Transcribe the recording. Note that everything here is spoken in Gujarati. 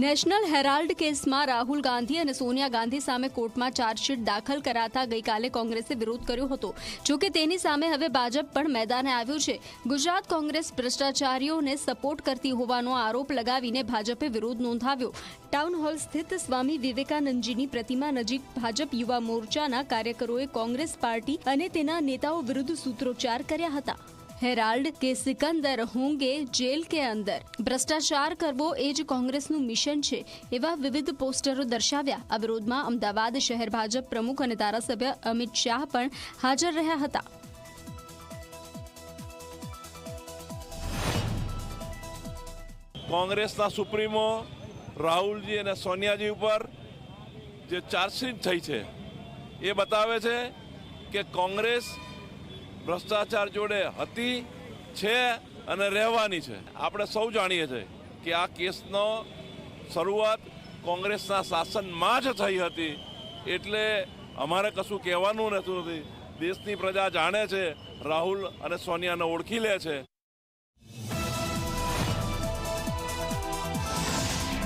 નેશનલ હેરાલ્ડ કેસમાં રાહુલ ગાંધી અને સોનિયા ગાંધી સામે કોર્ટમાં ચાર્જશીટ દાખલ કરાતા ગઈકાલે કોંગ્રેસે વિરોધ કર્યો હતો. જો કે તેની સામે હવે ભાજપ પણ મેદાને આવ્યું છે. ગુજરાત કોંગ્રેસ ભ્રષ્ટાચારીઓને સપોર્ટ કરતી હોવાનો આરોપ લગાવીને ભાજપે વિરોધ નોંધાવ્યો. ટાઉન હોલ સ્થિત સ્વામી વિવેકાનંદજીની પ્રતિમા નજીક ભાજપ યુવા મોરચાના કાર્યકરોએ કોંગ્રેસ પાર્ટી અને તેના નેતાઓ વિરુદ્ધ સૂત્રોચ્ચાર કર્યા હતા. હેરાલ્ડ કે સિકંદર હોંગે જેલ કે અંદર. ભ્રષ્ટાચાર કરવો એ જ કોંગ્રેસનું મિશન છે, એવા વિવિધ પોસ્ટરો દર્શાવ્યા. આ અમદાવાદ શહેર ભાજપ પ્રમુખ અને ધારાસભ્ય અમિત શાહ પણ હાજર રહ્યા હતા. કોંગ્રેસના સુપ્રીમો રાહુલજી અને સોનિયાજી ઉપર જે ચાર્જશીટ થઈ છે, એ બતાવે છે કે કોંગ્રેસ ભ્રષ્ટાચાર જોડે હતી, છે અને રહેવાની છે. આપણે સૌ જાણીએ છીએ કે આ કેસનો શરૂઆત કોંગ્રેસના શાસનમાં જ થઈ હતી. એટલે અમારે કશું કહેવાનું નથી. દેશની પ્રજા જાણે છે, રાહુલ અને સોનિયાને ઓળખી લે છે.